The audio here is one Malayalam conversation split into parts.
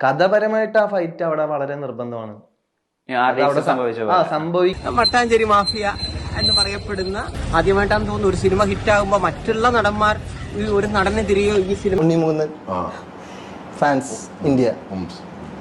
കഥപരമായിട്ട് ആ ഫൈറ്റ് അവിടെ വളരെ നിർബന്ധമാണ്. മട്ടാഞ്ചേരി മാഫിയ എന്ന് പറയപ്പെടുന്ന ആദ്യമായിട്ടാണ് തോന്നുന്നു ഒരു സിനിമ ഹിറ്റ് ആകുമ്പോ മറ്റുള്ള നടന്മാർ ഈ ഒരു നടനെ തിരികെ ഈ സിനിമ ഉണ്ണിമൂന്ന് ഫാൻസ് ഇന്ത്യ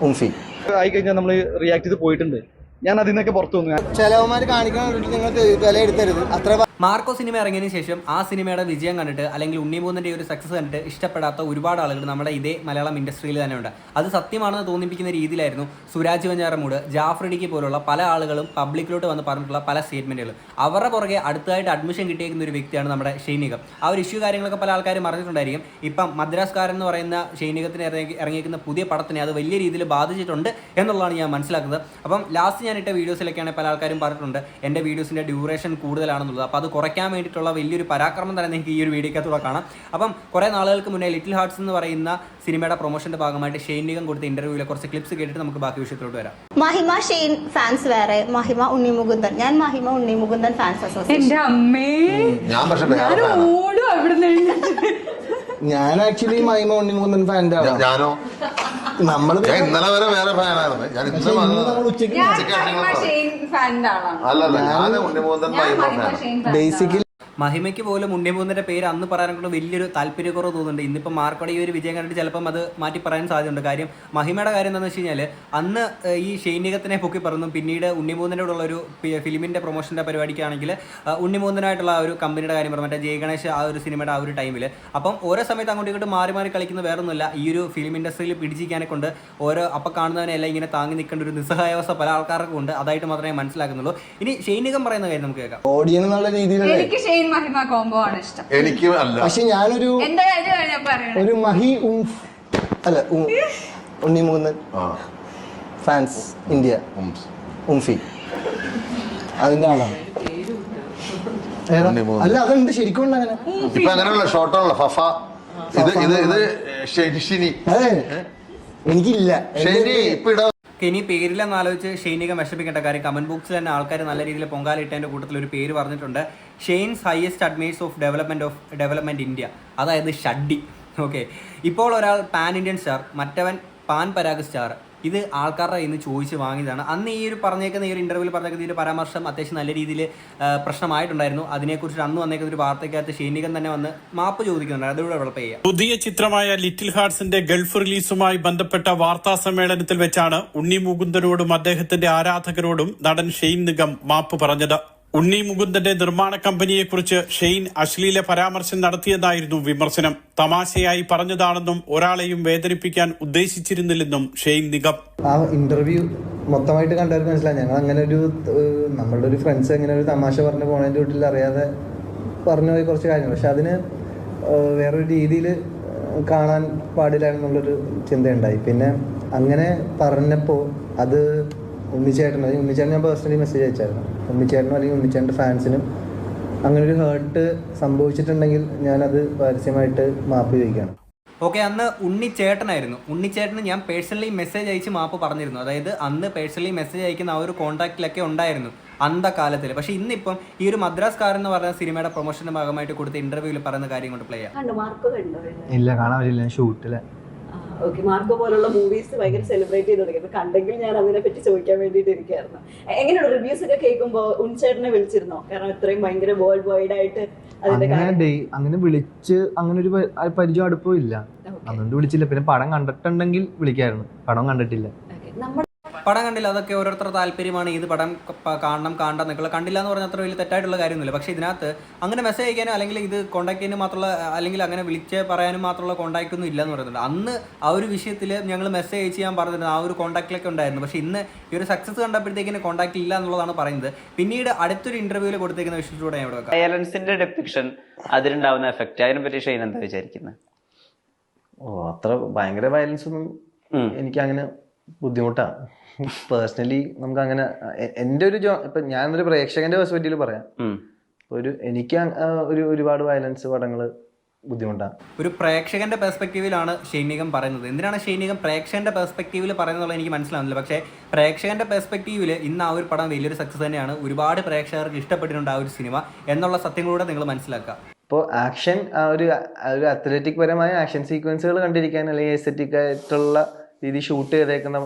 ഉംഫി. ആയി ആയിക്കഴിഞ്ഞാൽ നമ്മൾ റിയാക്ട് ചെയ്ത് പോയിട്ടുണ്ട്. ഞാൻ അതിൽ നിന്നൊക്കെ പുറത്തു വന്നു. ചിലവന്മാർ കാണിക്കാൻ നിങ്ങൾ വില എടുത്തരുത്. അത്ര മാർക്കോ സിനിമ ഇറങ്ങിയതിന് ശേഷം ആ സിനിമയുടെ വിജയം കണ്ടിട്ട് അല്ലെങ്കിൽ ഉണ്ണിമൂന്നിന്റെ ഒരു സക്സസ് കണ്ടിട്ട് ഇഷ്ടപ്പെടാത്ത ഒരുപാട് ആളുകൾ നമ്മുടെ ഇതേ മലയാളം ഇൻഡസ്ട്രിയിൽ തന്നെ ഉണ്ട്. അത് സത്യമാണെന്ന് തോന്നിപ്പിക്കുന്ന രീതിയിലായിരുന്നു സുരാജ് വഞ്ചാറമൂട് ജാഫ്രിഡിക്ക് പോലുള്ള പല ആളുകളും പബ്ലിക്കിലോട്ട് വന്ന് പറഞ്ഞിട്ടുള്ള പല സ്റ്റേറ്റ്മെന്റുകൾ അവരുടെ പുറകെ അടുത്തതായിട്ട് അഡ്മിഷൻ കിട്ടിയിരിക്കുന്ന ഒരു വ്യക്തിയാണ് നമ്മുടെ ഷൈനികം. ആ ഒരു ഇഷ്യൂ കാര്യങ്ങളൊക്കെ പല ആൾക്കാരും പറഞ്ഞിട്ടുണ്ടായിരിക്കും ഇപ്പം മദ്രാസ്കാരൻ എന്ന് പറയുന്ന ഷൈനികത്തിന് ഇറങ്ങി ഇറങ്ങിയിരിക്കുന്ന പുതിയ പടത്തിനെ അത് വലിയ രീതിയിൽ ബാധിച്ചിട്ടുണ്ട് എന്നുള്ളതാണ് ഞാൻ മനസ്സിലാക്കുന്നത്. അപ്പം ലാസ്റ്റ് ഞാൻ ഇട്ട വീഡിയോസിലൊക്കെയാണ് പല ആൾക്കാരും പറഞ്ഞിട്ടുണ്ട്. എന്റെ വീഡിയോസിന്റെ ഡ്യൂറേഷൻ കൂടുതലാണെന്നുള്ളത്. അപ്പോൾ അത് കുറയ്ക്കാൻ വേണ്ടിയിട്ടുള്ള വലിയൊരു പരാക്രമം തന്നെ നിങ്ങൾക്ക് ഈ ഒരു വീഡിയോക്കകത്തൂടെ കാണാം. അപ്പം കുറേ നാളുകൾക്ക് മുന്നേ ലിറ്റിൽ ഹാർട്സ് എന്ന് പറയുന്ന സിനിമയുടെ പ്രൊമോഷന്റെ ഭാഗമായിട്ട് ഷൈനികം കൊടുത്ത ഇന്റർവ്യൂവിലെ കുറച്ച് ക്ലിപ്സ് കേട്ടിട്ട് നമുക്ക് ബാക്കി വിഷയത്തിലോട്ട് വരാം. മഹിമ ഷെയ്ൻ ഫാൻസ് വേറെ മഹിമ ഉണ്ണിമുകുന്ദൻ. ഞാൻ മഹിമ ഉണ്ണിമുകുന്ദൻ ഫാൻസ് അസോസിയേഷൻ എന്റെ അമ്മേ. ഞാൻ പക്ഷെ ഞാൻ വേറെ. ഓടും അവിടുന്ന് ഞാൻ ആക്ച്വലി മഹിമ ഉണ്ണി മുകുന്ദൻ ഫാന്റെ ആണ് ഞാനോ? നമ്മൾ ഞാൻ ഇന്നലെ വരെ വേറെ ഫാനായിരുന്നു. ഞാൻ ഇന്നലെ നമ്മൾ ഉച്ചയ്ക്ക് ഞാൻ അല്ലല്ല ഉണ്ണിമൂന്തൻ. ബേസിക്കലി മഹിമയ്ക്ക് പോലും ഉണ്ണിമൂന്നിന്റെ പേര് അന്ന് പറയാനൊക്കെ വലിയൊരു താല്പര്യക്കുറവ് തോന്നുന്നുണ്ട്. ഇന്നിപ്പോൾ മാർക്കോടെ ഈ ഒരു വിജയം കണ്ടിട്ട് ചിലപ്പം അത് മാറ്റി പറയാൻ സാധ്യതയുണ്ട്. കാര്യം മഹിമയുടെ കാര്യം എന്താണെന്ന് വെച്ച് കഴിഞ്ഞാൽ അന്ന് ഈ ഷൈനികത്തിനെ പൊക്കി പറഞ്ഞു പിന്നീട് ഉണ്ണിമൂന്നിന്റെ ഉള്ള ഒരു ഫിലിമിന്റെ പ്രൊമോഷന്റെ പ്രൊമോഷന്റെ പരിപാടിക്കാണെങ്കിൽ ഉണ്ണിമൂന്നിനായിട്ടുള്ള ആ ഒരു കമ്പനിയുടെ കാര്യം പറഞ്ഞു മറ്റേ ജയഗണേഷ് ആ ഒരു സിനിമയുടെ ആ ഒരു ടൈമിൽ അപ്പം ഓരോ സമയത്ത് അങ്ങോട്ടും ഇങ്ങോട്ട് മാറി മാറി കളിക്കുന്ന വേറൊന്നുമില്ല. ഈ ഒരു ഫിലിം ഇൻഡസ്ട്രിയിൽ പിടിച്ചിരിക്കാനെ കൊണ്ട് ഓരോ അപ്പം കാണുന്നവനെല്ലാം ഇങ്ങനെ താങ്ങി നിൽക്കേണ്ട ഒരു നിസ്സഹായാവസ്ഥ പല ആൾക്കാർക്കും ഉണ്ട്. അതായിട്ട് മാത്രമേ മനസ്സിലാക്കുന്നുള്ളൂ. ഇനി ഷൈനികം പറയുന്ന കാര്യം നമുക്ക് കേൾക്കാം. ഓഡിയൻ എന്നുള്ള രീതിയിലല്ലേ? എനിക്ക് മഹിമ കോംബോ ആണ് ഇഷ്ടം. എനിക്ക് അല്ല. പക്ഷെ ഞാനൊരു എന്റെ കാര്യം ഞാൻ പറയണേ? ഒരു മഹി അല്ല ഉം- ഉണ്ണിമൂന്നൻ ആ, ഫാൻസ് ഇന്ത്യ. ഉം. ഉംഫി. അതിന്റെ ആളാണ്. ഏതാ? അല്ല അതുണ്ട് ശരിക്കും ഉണ്ട് അങ്ങനെ. ഇപ്പൊ അങ്ങനെയുള്ള ഷോർട്ടാണല്ലോ ഫഫ. ഇത് ഇത് ഇത് ഷെനിഷിനി അതെ എനിക്കില്ല. ശരി ഇപ്പൊ ഇടാ. ഇനി പേരിലെന്ന് ആലോചിച്ച് ഷെയ്നിക വിഷമിക്കേണ്ട കാര്യം. കമന്റ് ബോക്സിൽ തന്നെ ആൾക്കാർ നല്ല രീതിയിൽ പൊങ്കാലിട്ടതിന്റെ കൂട്ടത്തിൽ ഒരു പേര് പറഞ്ഞിട്ടുണ്ട്. ഷെയ്ൻസ് highest admirers of development of development India അതായത് ഷഡ്ഡി. ഓക്കെ. ഇപ്പോൾ ഒരാൾ പാൻ ഇന്ത്യൻ സ്റ്റാർ മറ്റവൻ പാൻ പരാഗ് സ്റ്റാർ ഇത് ആൾക്കാരുടെ ഇന്ന് ചോദിച്ച് വാങ്ങിയതാണ്. അന്ന് ഈ ഒരു പറഞ്ഞേക്കുന്ന ഈ ഒരു ഇന്റർവ്യൂവിൽ പറഞ്ഞേക്കുന്ന ഈ ഒരു പരാമർശം അത്യാവശ്യം നല്ല രീതിയിൽ പ്രശ്നമായിട്ടുണ്ടായിരുന്നു. അതിനെക്കുറിച്ച് അന്ന് വന്നേക്കുന്ന ഒരു വാർത്തയ്ക്കകത്ത് ഷെയ്നികം തന്നെ വന്ന് മാപ്പ് ചോദിക്കുന്നുണ്ട്. അതിലൂടെ ഡെവലപ്പ് ചെയ്യുക. പുതിയ ചിത്രമായ ലിറ്റിൽ ഹാർട്സിന്റെ ഗൾഫ് റിലീസുമായി ബന്ധപ്പെട്ട വാർത്താ സമ്മേളനത്തിൽ വെച്ചാണ് ഉണ്ണി മുകുന്ദനോടും അദ്ദേഹത്തിന്റെ ആരാധകരോടും നടൻ ഷെയ്ൻ നിഗം മാപ്പ് പറഞ്ഞത്. ഉണ്ണി മുകുന്ദന്റെ നിർമ്മാണ കമ്പനിയെക്കുറിച്ച് ഷെയ്ൻ അശ്ലീല പരാമർശം നടത്തിയതായിരുന്നു വിമർശനം. തമാശയായി പറഞ്ഞതാണെന്നും ഒരാളെയും വേദനിപ്പിക്കാൻ ഉദ്ദേശിച്ചിരുന്നില്ലെന്നും ഷെയ്ൻ നിഗം. ആ ഇന്റർവ്യൂ മൊത്തമായിട്ട് കണ്ടവർക്ക് മനസ്സിലായി. ഞങ്ങൾ അങ്ങനെ ഒരു നമ്മളുടെ ഒരു ഫ്രണ്ട്സ് അങ്ങനെ ഒരു തമാശ പറഞ്ഞ് പോണതിന്റെ വീട്ടിൽ അറിയാതെ പറഞ്ഞു പോയി കുറച്ച് കാര്യങ്ങൾ. പക്ഷെ അതിന് വേറൊരു രീതിയിൽ കാണാൻ പാടില്ല എന്നുള്ളൊരു ചിന്തയുണ്ടായി. പിന്നെ അങ്ങനെ പറഞ്ഞപ്പോൾ അത് ഉണ്ണിച്ചേട്ടൻ അല്ലെങ്കിൽ ഉണ്ണിച്ചേട്ടൻ ഞാൻ പേഴ്സണലി മെസ്സേജ് അയച്ചായിരുന്നു. ഉണ്ണിച്ചേട്ടനും അല്ലെങ്കിൽ ഉണ്ണിച്ചേട്ടന്റെ ഫാൻസിനും അങ്ങനെ ഒരു ഹേർട്ട് സംഭവിച്ചിട്ടുണ്ടെങ്കിൽ ഞാനത് പരസ്യമായിട്ട് മാപ്പ് ചോദിക്കുകയാണ്. ഓക്കെ അന്ന് ഉണ്ണിച്ചേട്ടനായിരുന്നു. ഉണ്ണിച്ചേട്ടന് ഞാൻ പേഴ്സണലി മെസ്സേജ് അയച്ച് മാപ്പ് പറഞ്ഞിരുന്നു. അതായത് അന്ന് പേഴ്സണലി മെസ്സേജ് അയക്കുന്ന ആ ഒരു കോൺടാക്റ്റിലൊക്കെ ഉണ്ടായിരുന്നു അന്ത കാലത്തിൽ പക്ഷെ ഇന്നിപ്പം ഈ ഒരു മദ്രാസ് കാർ എന്ന് പറഞ്ഞ സിനിമയുടെ പ്രൊമോഷന്റെ ഭാഗമായിട്ട് കൊടുത്ത ഇന്റർവ്യൂവിൽ പറയുന്ന കാര്യം കൊണ്ട് പ്ലേ ചെയ്യാം. കണ്ടു മാർക്കോ കണ്ടോ. ഇല്ല കാണാൻ പറ്റില്ല. ഷൂട്ടിലെ ഓക്കെ മാർക്കോ പോലുള്ള മൂവീസ് ഭയങ്കര സെലിബ്രേറ്റ് ചെയ്ത് തുടങ്ങി. കണ്ടെങ്കിൽ ഞാൻ അതിനെ പറ്റി ചോദിക്കാൻ വേണ്ടിയിട്ട് ഇരിക്കുകയായിരുന്നു. എങ്ങനെയുള്ള റിവ്യൂസ് ഒക്കെ കേൾക്കുമ്പോൾ ഉൺചേട്ടനെ വിളിച്ചിരുന്നോ? കാരണം ഇത്രയും ഭയങ്കര വേൾഡ് വൈഡ് ആയിട്ട് അങ്ങനെ അങ്ങനെ വിളിച്ച് അങ്ങനെ ഒരു പരിചയം അടുപ്പം ഇല്ല. അതുകൊണ്ട് വിളിച്ചില്ല. പിന്നെ പടം കണ്ടിട്ടുണ്ടെങ്കിൽ വിളിക്കായിരുന്നു. പടം കണ്ടിട്ടില്ല. നമ്മുടെ പടം കണ്ടില്ല അതൊക്കെ ഓരോരുത്തരുടെ താല്പര്യമാണ്. ഏത് പടം കാണണം കാണണം കാണണ്ട എന്നൊക്കെ കണ്ടില്ല എന്ന് പറഞ്ഞാൽ അത്ര വലിയ തെറ്റായിട്ടുള്ള കാര്യമൊന്നുമില്ല. പക്ഷേ ഇതിനകത്ത് അങ്ങനെ മെസ്സേജ് അയക്കാനോ അല്ലെങ്കിൽ ഇത് കോൺടാക്ട് ചെയ്യാനും മാത്രമുള്ള അല്ലെങ്കിൽ അങ്ങനെ വിളിച്ച് പറയാനും മാത്രമുള്ള കോൺടാക്ട് ഒന്നും ഇല്ലെന്ന് പറയുന്നുണ്ട്. അന്ന് ആ ഒരു വിഷയത്തിൽ ഞങ്ങൾ മെസ്സേജ് അയച്ച് ഞാൻ പറഞ്ഞിരുന്നു ആ ഒരു കോൺടാക്റ്റിലൊക്കെ ഉണ്ടായിരുന്നു. പക്ഷേ ഇന്ന് ഈ ഒരു സക്സസ് കണ്ടപ്പോഴത്തേക്കിന് കോൺടാക്ട് ഇല്ല എന്നുള്ളതാണ് പറയുന്നത്. പിന്നീട് അടുത്തൊരു ഇന്റർവ്യൂവിൽ കൊടുത്തേക്കുന്ന വിഷയത്തിലൂടെ ഞാൻ ഇവിടെ വെക്കാം. വയലൻസിന്റെ ഡെപ്പിക്ഷൻ അതിലുണ്ടാവുന്ന എഫക്റ്റ് അതിനെ പറ്റി ഷെയ്ൻ എന്താ വിചാരിക്കുന്നത് ഓ അത്ര ഭയങ്കര വയലൻസ് ഒന്നും. എനിക്ക് അങ്ങനെ ബുദ്ധിമുട്ടാണ്. പേഴ്സണലി നമുക്ക് അങ്ങനെ എന്റെ എന്റെ ഒരു ജോ ഇപ്പൊ ഞാനൊരു പ്രേക്ഷകന്റെ പെർസ്പെക്റ്റീവിൽ പറയാം. ഒരു എനിക്ക് ഒരു ഒരുപാട് വയലൻസ് പടങ്ങൾ ബുദ്ധിമുട്ടാണ്. ഒരു പ്രേക്ഷകന്റെ പെർസ്പെക്റ്റീവിലാണ് ഷൈനികം പറയുന്നത്. എന്തിനാണ് ഷൈനികം പ്രേക്ഷകന്റെ പെർസ്പെക്റ്റീവിൽ പറയുന്നത് എനിക്ക് മനസ്സിലാവുന്നില്ല. പക്ഷേ പ്രേക്ഷകന്റെ പെർസ്പെക്റ്റീവിൽ ഇന്ന് ആ ഒരു പടം വലിയൊരു സക്സസ് തന്നെയാണ്. ഒരുപാട് പ്രേക്ഷകർക്ക് ഇഷ്ടപ്പെട്ടിട്ടുണ്ട് ആ ഒരു സിനിമ എന്നുള്ള സത്യങ്ങളൂടെ നിങ്ങൾ മനസ്സിലാക്കുക. ഇപ്പോൾ ആക്ഷൻ ആ ഒരു ആ ഒരു അത്ലറ്റിക് പരമായ ആക്ഷൻ സീക്വൻസുകൾ കണ്ടിരിക്കാൻ അല്ലെങ്കിൽ എസ്തറ്റിക് ആയിട്ടുള്ള രീതി ഷൂട്ട് ചെയ്തേക്കുന്ന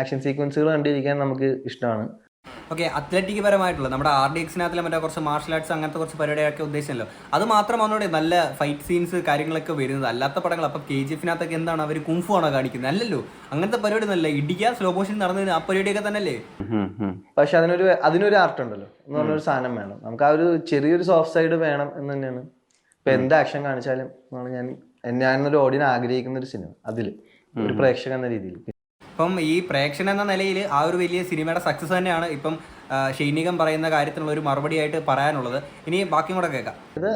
ആക്ഷൻ സീക്വൻസുകൾ കണ്ടിരിക്കാൻ നമുക്ക് ഇഷ്ടമാണ്. ഓക്കെ അത്ലറ്റിക് പരമായിട്ടുള്ള നമ്മുടെ ആർ ഡി എക്സിനകത്തിലെ മറ്റേ കുറച്ച് മാർഷൽ ആർട്സ് അങ്ങനത്തെ കുറച്ച് പരിപാടിയൊക്കെ ഉദ്ദേശമല്ലോ അത് മാത്രമാണ് നല്ല ഫൈറ്റ് സീൻസ് കാര്യങ്ങളൊക്കെ വരുന്നത്. അല്ലാത്ത പടങ്ങൾ അപ്പം കെ ജി എഫിനകത്തൊക്കെ എന്താണ് അവർ കുംഫു ആണോ കാണിക്കുന്നത്? അല്ലല്ലോ. അങ്ങനത്തെ പരിപാടി നല്ല ഇടിക്കുക സ്ലോ മോഷൻ നടന്നതിന് ആ പരിപാടിയൊക്കെ തന്നെയല്ലേ? പക്ഷെ അതിനൊരു അതിനൊരു ആർട്ട് ഉണ്ടല്ലോ. എന്ന് പറഞ്ഞൊരു സാധനം വേണം. നമുക്ക് ആ ഒരു ചെറിയൊരു സോഫ്റ്റ് സൈഡ് വേണം എന്ന് തന്നെയാണ്. ഇപ്പൊ എന്ത് ആക്ഷൻ കാണിച്ചാലും ഞാൻ ഞാനൊരു ഓഡിയൻ ആഗ്രഹിക്കുന്ന ഒരു സിനിമ അതിൽ. ഒരു പ്രേക്ഷകൻ എന്ന രീതിയിൽ. ഇപ്പം ഈ പ്രേക്ഷകൻ എന്ന നിലയിൽ ആ ഒരു വലിയ സിനിമയുടെ സക്സസ് തന്നെയാണ് ഇപ്പം ഷൈനികം പറയുന്ന കാര്യത്തിനുള്ള ഒരു മറുപടി ആയിട്ട് പറയാനുള്ളത്. ഇനി ബാക്കി കൂടെ കേൾക്കാം. ഇത്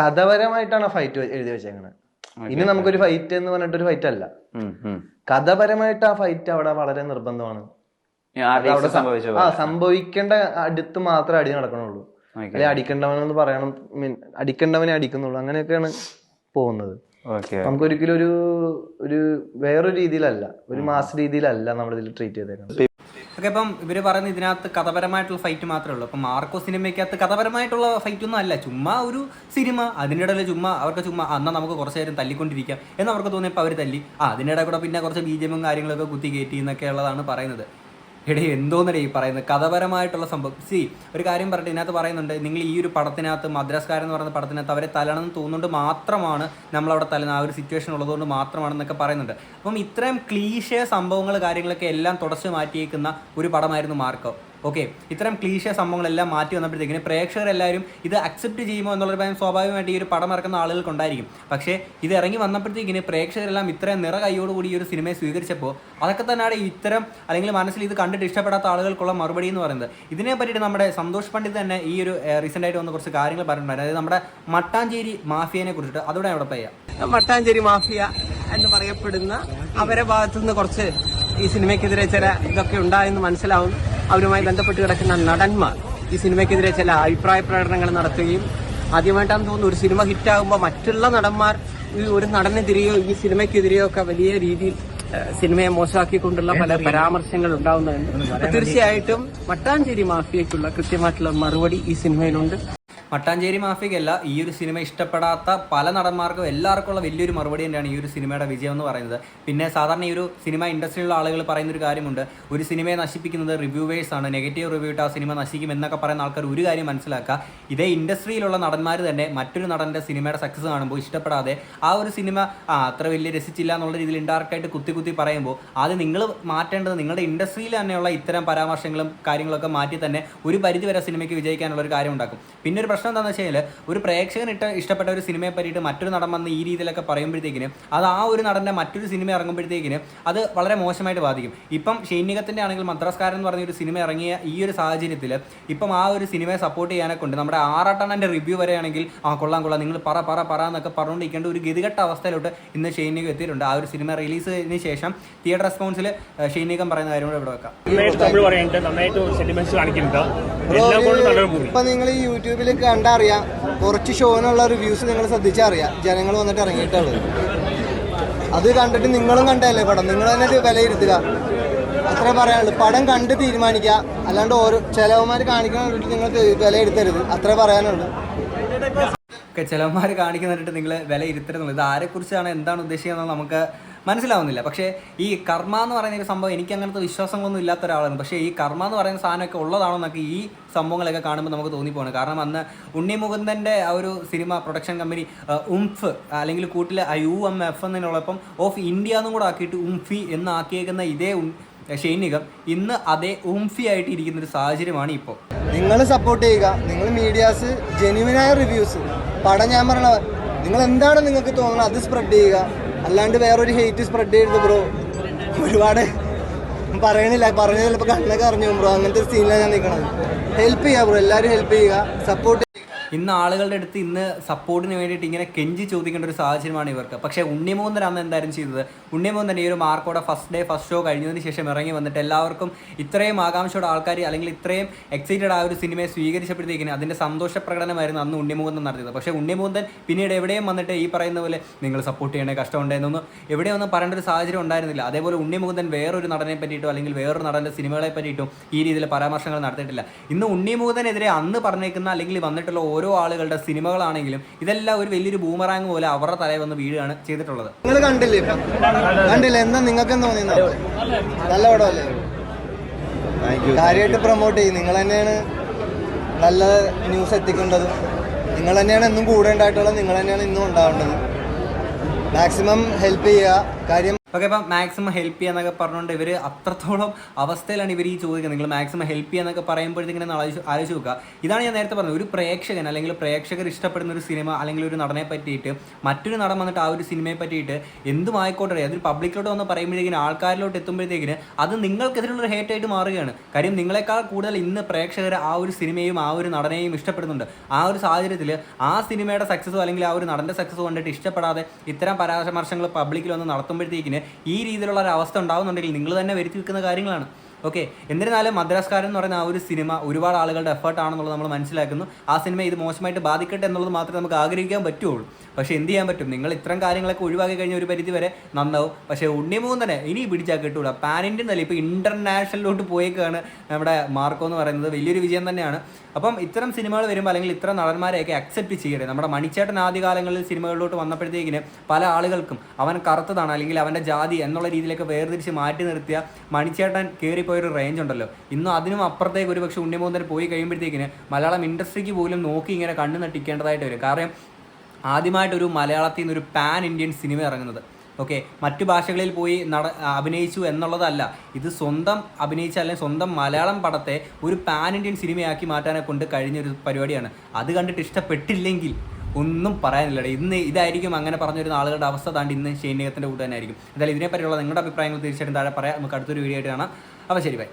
കഥപരമായിട്ടാണ് ഫൈറ്റ് എഴുതി വെച്ചേക്കുന്നത് ഇനി നമുക്കൊരു ഫൈറ്റ് എന്ന് പറഞ്ഞിട്ടൊരു ഫൈറ്റ് അല്ല. കഥപരമായിട്ട് ആ ഫൈറ്റ് അവിടെ വളരെ നിർബന്ധമാണ്. അവിടെ ആ സംഭവിക്കേണ്ട അടുത്ത് മാത്രമേ അടി നടക്കണുള്ളൂ. അല്ലെ അടിക്കേണ്ടവനെന്ന് പറയണം മീൻ അടിക്കേണ്ടവനെ അടിക്കുന്നുള്ളൂ. അങ്ങനെയൊക്കെയാണ് പോകുന്നത്. ഓക്കെ. നമുക്ക് ഒരിക്കലും ഒരു ഒരു വേറൊരു രീതിയിലല്ല. ഒരു മാസ് രീതിയിലല്ല നമ്മൾ ഇതിൽ ട്രീറ്റ് ചെയ്തേക്കുന്നത് ഓക്കെ അപ്പം ഇവർ പറയുന്നത് ഇതിനകത്ത് കഥപരമായിട്ടുള്ള ഫൈറ്റ് മാത്രമേ ഉള്ളൂ. അപ്പം മാർക്കോ സിനിമയ്ക്കകത്ത് കഥപരമായിട്ടുള്ള ഫൈറ്റ് ഒന്നും അല്ല. ചുമ്മാ ഒരു സിനിമ അതിന്റെ ഇടയിൽ ചുമ്മാ അവർക്ക് ചുമ്മാ എന്നാൽ നമുക്ക് കുറച്ച് നേരം തല്ലിക്കൊണ്ടിരിക്കാം എന്ന് അവർക്ക് തോന്നിയപ്പോൾ അവർ തല്ലി. ആ അതിന്റെ ഇടയിൽ കൂടെ പിന്നെ കുറച്ച് ബീജമും കാര്യങ്ങളൊക്കെ കുത്തി കയറ്റി എന്നൊക്കെ ഉള്ളതാണ് പറയുന്നത്. എടേ എന്തോന്നടേ ഈ പറയുന്നത്? കഥപരമായിട്ടുള്ള സംഭവം. സി ഒരു കാര്യം പറഞ്ഞിട്ട് ഇതിനകത്ത് പറയുന്നുണ്ട് നിങ്ങൾ ഈ ഒരു പടത്തിനകത്ത് മദ്രാസ്കാരൻ എന്ന് പറയുന്ന പടത്തിനകത്ത് അവരെ തലണെന്ന് തോന്നുന്നുണ്ട് മാത്രമാണ് നമ്മളവിടെ തലുന്ന ആ ഒരു സിറ്റുവേഷൻ ഉള്ളതുകൊണ്ട് മാത്രമാണെന്നൊക്കെ പറയുന്നുണ്ട്. അപ്പം ഇത്രയും ക്ലീശ സംഭവങ്ങൾ കാര്യങ്ങളൊക്കെ എല്ലാം തുടച്ചു മാറ്റിയേക്കുന്ന ഒരു പടമായിരുന്നു മാർക്കോ. ഓക്കെ ഇത്തരം ക്ലീശ സംഭവങ്ങളെല്ലാം മാറ്റി വന്നപ്പോഴത്തേക്കിന് പ്രേക്ഷകരെല്ലാവരും ഇത് അക്സെപ്റ്റ് ചെയ്യുമോ എന്നുള്ളൊരു ഭയം സ്വാഭാവികമായിട്ട് ഈ ഒരു പടം ഇറക്കുന്ന ആളുകൾക്കുണ്ടായിരിക്കും പക്ഷേ ഇത് ഇറങ്ങി വന്നപ്പോഴത്തേക്കിന് പ്രേക്ഷകരെല്ലാം ഇത്രയും നിറ കൈയോടുകൂടി ഈ ഒരു സിനിമയെ സ്വീകരിച്ചപ്പോൾ അതൊക്കെ തന്നെയാണ് ഇത്തരം അല്ലെങ്കിൽ മനസ്സിൽ ഇത് കണ്ടിട്ട് ഇഷ്ടപ്പെടാത്ത ആളുകൾക്കുള്ള മറുപടി എന്ന് പറയുന്നത്. ഇതിനെ പറ്റിയിട്ട് നമ്മുടെ സന്തോഷ് പണ്ഡിത് തന്നെ ഈ ഒരു റീസെന്റ് ആയിട്ട് വന്ന കുറച്ച് കാര്യങ്ങൾ പറഞ്ഞിട്ടുണ്ടായിരുന്നു അതായത് നമ്മുടെ മട്ടാഞ്ചേരി മാഫിയനെ കുറിച്ചിട്ട്. അതോടെ അവിടെ പറയാം. മട്ടാഞ്ചേരി മാഫിയ എന്ന് പറയപ്പെടുന്ന അവരെ ഭാഗത്തുനിന്ന് കുറച്ച് ഈ സിനിമയ്ക്കെതിരെ ചില ഇതൊക്കെ ഉണ്ടായെന്ന് മനസ്സിലാവുന്നു. അവരുമായി ബന്ധപ്പെട്ട് കിടക്കുന്ന നടന്മാർ ഈ സിനിമയ്ക്കെതിരെ ചില അഭിപ്രായ പ്രകടനങ്ങൾ നടത്തുകയും ആദ്യമായിട്ടാന്ന് തോന്നുന്നു ഒരു സിനിമ ഹിറ്റാകുമ്പോൾ മറ്റുള്ള നടന്മാർ ഈ ഒരു നടനെതിരെയോ ഈ സിനിമയ്ക്കെതിരെയോ ഒക്കെ വലിയ രീതിയിൽ സിനിമയെ മോശമാക്കിക്കൊണ്ടുള്ള പല പരാമർശങ്ങൾ ഉണ്ടാവുന്നുണ്ട്. തീർച്ചയായിട്ടും മട്ടാഞ്ചേരി മാഫിയയ്ക്കുള്ള കൃത്യമായിട്ടുള്ള മറുപടി ഈ സിനിമയിലുണ്ട്. മട്ടാഞ്ചേരി മാഫിക്കല്ല ഈ ഒരു സിനിമ ഇഷ്ടപ്പെടാത്ത പല നടന്മാർക്കും എല്ലാവർക്കും ഉള്ള വലിയൊരു മറുപടി തന്നെയാണ് ഈ ഒരു സിനിമയുടെ വിജയം എന്ന് പറയുന്നത്. പിന്നെ സാധാരണ ഈ ഒരു സിനിമ ഇൻഡസ്ട്രിയിലുള്ള ആളുകൾ പറയുന്ന ഒരു കാര്യമുണ്ട് ഒരു സിനിമയെ നശിപ്പിക്കുന്നത് റിവ്യൂവേഴ്സ് ആണ് നെഗറ്റീവ് റിവ്യൂ ഇട്ട് ആ സിനിമ നശിക്കും എന്നൊക്കെ പറയുന്ന ആൾക്കാർ ഒരു കാര്യം മനസ്സിലാക്കുക ഇതേ ഇൻഡസ്ട്രിയിലുള്ള നടന്മാർ തന്നെ മറ്റൊരു നടന്റെ സിനിമയുടെ സക്സസ് കാണുമ്പോൾ ഇഷ്ടപ്പെടാതെ ആ ഒരു സിനിമ ആ അത്ര വലിയ രസിച്ചില്ല എന്നുള്ള രീതിയിൽ ഇൻഡയറക്റ്റായിട്ട് കുത്തി കുത്തി പറയുമ്പോൾ അത് നിങ്ങൾ മാറ്റേണ്ടത് നിങ്ങളുടെ ഇൻഡസ്ട്രിയിൽ തന്നെയുള്ള ഇത്തരം പരാമർശങ്ങളും കാര്യങ്ങളൊക്കെ മാറ്റി തന്നെ ഒരു പരിധി വരെ സിനിമയ്ക്ക് വിജയിക്കാനുള്ള ഒരു കാര്യം ഉണ്ടാക്കും. പിന്നെ ഒരു പ്രശ്നം എന്താണെന്ന് വെച്ച് കഴിഞ്ഞാൽ ഒരു പ്രേക്ഷകൻ ഇട്ട ഇഷ്ടപ്പെട്ട ഒരു സിനിമയെ പറ്റിയിട്ട് മറ്റൊരു നടൻ വന്ന് ഈ രീതിയിലൊക്കെ പറയുമ്പോഴത്തേക്കിന് അത് ആ ഒരു നടന്റെ മറ്റൊരു സിനിമ ഇറങ്ങുമ്പോഴത്തേക്കിന് അത് വളരെ മോശമായിട്ട് ബാധിക്കും. ഇപ്പം ഷൈനികത്തിന്റെ ആണെങ്കിൽ മദ്രാസ്കാരൻ എന്ന് പറഞ്ഞ ഒരു സിനിമ ഇറങ്ങിയ ഈ ഒരു സാഹചര്യത്തിൽ ഇപ്പം ആ ഒരു സിനിമയെ സപ്പോർട്ട് ചെയ്യാനൊക്കെ ഉണ്ട്. നമ്മുടെ ആറാട്ടണ്ണന്റെ റിവ്യൂ വരെയാണെങ്കിൽ ആ കൊള്ളാം കൊള്ളാം നിങ്ങൾ പറ പറ പറ എന്നൊക്കെ പറഞ്ഞുകൊണ്ടിരിക്കേണ്ട ഒരു ഗതികെട്ട അവസ്ഥയിലോട്ട് ഇന്ന് ഷൈനികം എത്തിയിട്ടുണ്ട്. ആ ഒരു സിനിമ റിലീസ് റിലീസിന് ശേഷം തിയേറ്റർ റെസ്പോൺസിൽ ഷൈനികം പറയുന്ന കാര്യം കൂടെ ഇവിടെ വെക്കാം. നന്നായിട്ട് കാണിക്കുന്നുണ്ട്. എല്ലാം കൊണ്ടും നല്ലൊരു മൂവി ഇപ്പൊ നിങ്ങൾ ഈ യൂട്യൂബിൽ കണ്ടറിയാം. കുറച്ച് ഷോനുള്ള റിവ്യൂസ് നിങ്ങൾ ശ്രദ്ധിച്ചറിയാം. ജനങ്ങൾ വന്നിട്ട് ഇറങ്ങിയിട്ടുള്ളത്. അത് കണ്ടിട്ട് നിങ്ങളും കണ്ടല്ലേ പടം? നിങ്ങൾ തന്നെ വിലയിരുത്തുക. അത്രേ പറയാനുള്ളൂ. പടം കണ്ട് തീരുമാനിക്കുക. അല്ലാണ്ട് ഓരോ ചിലവന്മാർ കാണിക്കണ കണ്ടിട്ട് നിങ്ങൾ വിലയിരുത്തരുത്. അത്രേ പറയാനുള്ളൂ. ഒക്കെ ചിലന്മാർ കാണിക്കുന്നിട്ട് നിങ്ങൾ വില ഇരുത്തരുന്നുള്ളൂ ഇത് ആരെക്കുറിച്ചാണ്? എന്താണ് ഉദ്ദേശിക്കുന്നത് നമുക്ക് മനസ്സിലാവുന്നില്ല. പക്ഷേ ഈ കർമ്മ എന്ന് പറയുന്ന ഒരു സംഭവം എനിക്ക് അങ്ങനത്തെ വിശ്വാസങ്ങളൊന്നും ഇല്ലാത്ത ഒരാളാണ് പക്ഷേ ഈ കർമ്മ എന്ന് പറയുന്ന സാധനമൊക്കെ ഉള്ളതാണോ എന്നൊക്കെ ഈ സംഭവങ്ങളൊക്കെ കാണുമ്പോൾ നമുക്ക് തോന്നിപ്പോണ് കാരണം അന്ന് ഉണ്ണി മുകുന്ദന്റെ ആ ഒരു സിനിമ പ്രൊഡക്ഷൻ കമ്പനി ഉംഫ് അല്ലെങ്കിൽ കൂട്ടിലെ ആ യു എം എഫ് എന്നതിനോടൊപ്പം ഓഫ് ഇന്ത്യ എന്നും കൂടെ ആക്കിയിട്ട് ഉംഫി എന്നാക്കിയേക്കുന്ന ഇതേ ഷൈനികം ഇന്ന് അതേ ഉംഫി ആയിട്ട് ഇരിക്കുന്ന ഒരു സാഹചര്യമാണ് ഇപ്പോൾ. നിങ്ങൾ സപ്പോർട്ട് ചെയ്യുക. നിങ്ങൾ മീഡിയാസ് ജെനുവിനായ റിവ്യൂസ് പടം ഞാൻ പറഞ്ഞ നിങ്ങൾ എന്താണ് നിങ്ങൾക്ക് തോന്നുന്നത്? അത് സ്പ്രെഡ് ചെയ്യുക. അല്ലാണ്ട് വേറൊരു ഹെയ്റ്റ് സ്പ്രെഡ് ചെയ്യരുത് ബ്രോ ഒരുപാട് പറയണില്ല. പറഞ്ഞത് ചിലപ്പോൾ കണ്ണൊക്കെ അറിഞ്ഞു ബ്രോ അങ്ങനത്തെ ഒരു സീനിലാണ് ഞാൻ നിൽക്കണത് ഹെൽപ്പ് ചെയ്യുക ബ്രോ എല്ലാവരും ഹെൽപ്പ് ചെയ്യുക. സപ്പോർട്ട് ഇന്ന് ആളുകളുടെ അടുത്ത് ഇന്ന് സപ്പോർട്ടിന് വേണ്ടിയിട്ട് ഇങ്ങനെ കെഞ്ചി ചോദിക്കേണ്ട ഒരു സാഹചര്യമാണ് ഇവർക്ക്. പക്ഷേ ഉണ്ണിമോഹൻ അന്ന് എന്തായാലും ചെയ്തത്? ഉണ്ണിമോഹൻ ഈ ഒരു മാർക്കോടെ ഫസ്റ്റ് ഡേ ഫസ്റ്റ് ഷോ കഴിഞ്ഞതിന് ശേഷം ഇറങ്ങി വന്നിട്ട് എല്ലാവർക്കും ഇത്രയും ആകാംക്ഷയോടെ ആൾക്കാർ അല്ലെങ്കിൽ ഇത്രയും എക്സൈറ്റഡ് ആ ഒരു സിനിമയെ സ്വീകരിച്ചപ്പോഴത്തേക്കിന് അതിന്റെ സന്തോഷ പ്രകടനമായിരുന്നു അന്ന് ഉണ്ണിമുകുന്ദൻ നടത്തിയത്. പക്ഷേ ഉണ്ണിമുകുന്ദൻ പിന്നീട് എവിടെയും വന്നിട്ട് ഈ പറയുന്ന പോലെ നിങ്ങൾ സപ്പോർട്ട് ചെയ്യണേ എവിടെ ഒന്നും പറയേണ്ട ഒരു സാഹചര്യം ഉണ്ടായിരുന്നില്ല. അതേപോലെ ഉണ്ണിമുകുന്ദൻ വേറൊരു നടനെ പറ്റിയിട്ടോ അല്ലെങ്കിൽ വേറൊരു നടന്റെ സിനിമകളെ പറ്റിയിട്ടോ ഈ രീതിയിൽ പരാമർശങ്ങൾ നടത്തിയിട്ടില്ല. ഇന്ന് ഉണ്ണിമുകുന്ദനെതിരെ അന്ന് പറഞ്ഞേക്കുന്ന അല്ലെങ്കിൽ വന്നിട്ടുള്ള ഓരോ ആളുകളുടെ സിനിമകളാണെങ്കിലും ഇതെല്ലാം ഒരു വലിയൊരു ബൂമറാങ് പോലെ അവരുടെ തലയിൽ വന്ന് വീഴുകയാണ് ചെയ്തിട്ടുള്ളത്. നിങ്ങൾ കണ്ടില്ലേ ഇപ്പം? കണ്ടില്ലേ? എന്താ നിങ്ങൾക്ക് തോന്നിയത് നല്ല പടമല്ലേ? കാര്യമായിട്ട് പ്രൊമോട്ട് ചെയ്യും. നിങ്ങൾ തന്നെയാണ് നല്ല ന്യൂസ് എത്തിക്കേണ്ടത്. നിങ്ങൾ തന്നെയാണ് എന്നും കൂടെ ഉണ്ടായിട്ടുള്ളത്. നിങ്ങൾ തന്നെയാണ് ഇന്നും ഉണ്ടാവേണ്ടത്. മാക്സിമം ഹെൽപ്പ് ചെയ്യുക. കാര്യം ഓക്കെ അപ്പം മാക്സിമം ഹെൽപ്പ് ചെയ്യാന്നൊക്കെ പറഞ്ഞുകൊണ്ട് ഇവർ അത്രത്തോളം അവസ്ഥയിലാണ് ഇവർ ഈ ചോദിക്കുന്നത്. നിങ്ങൾ മാക്സിമം ഹെൽപ്പ് ചെയ്യാന്നൊക്കെ ഇങ്ങനെ ആലോചിച്ച് ആലോചിച്ച് നോക്കുക. ഇതാണ് ഞാൻ നേരത്തെ പറഞ്ഞത്. ഒരു പ്രേക്ഷകൻ അല്ലെങ്കിൽ പ്രേക്ഷകർ ഇഷ്ടപ്പെടുന്ന ഒരു സിനിമ അല്ലെങ്കിൽ ഒരു നടനെ പറ്റിയിട്ട് മറ്റൊരു നടൻ വന്നിട്ട് ആ ഒരു സിനിമയെ പറ്റിയിട്ട് എന്തും ആയിക്കോട്ടെ അതിൽ പബ്ലിക്കിലോട്ട് വന്ന് പറയുമ്പോഴത്തേക്കിന് ആൾക്കാരിലോട്ട് എത്തുമ്പോഴത്തേക്കിന് അത് നിങ്ങൾക്കെതിരുള്ളൊരു ഹേറ്റായിട്ട് മാറുകയാണ്. കാര്യം നിങ്ങളെക്കാൾ കൂടുതൽ ഇന്ന് പ്രേക്ഷകർ ആ ഒരു സിനിമയും ആ ഒരു നടനെയും ഇഷ്ടപ്പെടുന്നുണ്ട്. ആ ഒരു സാഹചര്യത്തിൽ ആ സിനിമയുടെ സക്സസോ അല്ലെങ്കിൽ ആ ഒരു നടന്റെ സക്സസോ കണ്ടിട്ട് ഇഷ്ടപ്പെടാതെ ഇത്തരം പരാമർശങ്ങൾ പബ്ലിക്കിൽ വന്ന് നടത്തുമ്പോഴത്തേക്കിന് ഈ രീതിയിലുള്ള ഒരു അവസ്ഥ ഉണ്ടാകുന്നുണ്ടെങ്കിൽ നിങ്ങൾ തന്നെ വരുത്തി വെക്കുന്ന കാര്യങ്ങളാണ്. ഓക്കെ എന്നിരുന്നാലും മദ്രാസ്കാരം എന്ന് പറയുന്ന ആ ഒരു സിനിമ ഒരുപാട് ആളുകളുടെ എഫേർട്ട് ആണെന്നുള്ളത് നമ്മൾ മനസ്സിലാക്കുന്നു. ആ സിനിമ ഇത് മോശമായിട്ട് ബാധിക്കട്ടെ എന്നുള്ളത് മാത്രമേ നമുക്ക് ആഗ്രഹിക്കാൻ പറ്റുള്ളൂ. പക്ഷേ എന്ത് ചെയ്യാൻ പറ്റും? നിങ്ങൾ ഇത്തരം കാര്യങ്ങളൊക്കെ ഒഴിവാക്കി കഴിഞ്ഞ ഒരു പരിധി വരെ നന്നാവും. പക്ഷേ തന്നെ ഇനി പിടിച്ചാൽ കിട്ടൂല. പാൻ ഇന്ത്യൻ തന്നെ ഇപ്പോൾ ഇന്റർനാഷണലിലോട്ട് പോയേക്കാണ് നമ്മുടെ മാർക്കോ എന്ന് പറയുന്നത്. വലിയൊരു വിജയം തന്നെയാണ്. അപ്പം ഇത്തരം സിനിമകൾ വരുമ്പോൾ അല്ലെങ്കിൽ ഇത്തരം നടന്മാരെയൊക്കെ അക്സെപ്റ്റ് ചെയ്യരുത് നമ്മുടെ മണിച്ചേട്ടൻ ആദ്യകാലങ്ങളിൽ സിനിമകളിലോട്ട് വന്നപ്പോഴത്തേക്കിന് പല ആളുകൾക്കും അവൻ കറുത്തതാണ് അല്ലെങ്കിൽ അവന്റെ ജാതി എന്നുള്ള രീതിയിലൊക്കെ വേർതിരിച്ച് മാറ്റി നിർത്തിയ മണിച്ചേട്ടൻ കയറിപ്പോയൊരു റേഞ്ച് ഉണ്ടല്ലോ. ഇന്നും അതിനും അപ്പുറത്തേക്ക് ഒരു പക്ഷേ ഉണ്ണിമൂന്നൻ പോയി കഴിയുമ്പോഴത്തേക്കിന് മലയാളം ഇൻഡസ്ട്രിക്ക് പോലും നോക്കി ഇങ്ങനെ കണ്ണു നട്ടിക്കേണ്ടതായിട്ട് വരും. കാരണം ആദ്യമായിട്ടൊരു മലയാളത്തിൽ നിന്ന് ഒരു പാൻ ഇന്ത്യൻ സിനിമ ഇറങ്ങുന്നത്. ഓക്കെ മറ്റു ഭാഷകളിൽ പോയി നട അഭിനയിച്ചു എന്നുള്ളതല്ല. ഇത് സ്വന്തം അഭിനയിച്ച അല്ലെങ്കിൽ സ്വന്തം മലയാളം പടത്തെ ഒരു പാൻ ഇന്ത്യൻ സിനിമയാക്കി മാറ്റാനെ കൊണ്ട് കഴിഞ്ഞ ഒരു പരിപാടിയാണ്. അത് കണ്ടിട്ട് ഇഷ്ടപ്പെട്ടില്ലെങ്കിൽ ഒന്നും പറയാനില്ല ഇന്ന് ഇതായിരിക്കും അങ്ങനെ പറഞ്ഞിരുന്ന ആളുകളുടെ അവസ്ഥ താണ്ടി ഇന്ന് ഷെയ്നേഹത്തിന്റെ കൂട്ട് തന്നെ ആയിരിക്കും എന്തായാലും ഇതിനെപ്പറ്റിയുള്ള നിങ്ങളുടെ അഭിപ്രായങ്ങൾ തീർച്ചയായിട്ടും താഴെ പറയാം. നമുക്ക് അടുത്തൊരു വീഡിയോ ആയിട്ട് കാണാം. അപ്പോൾ ശരി ബൈ.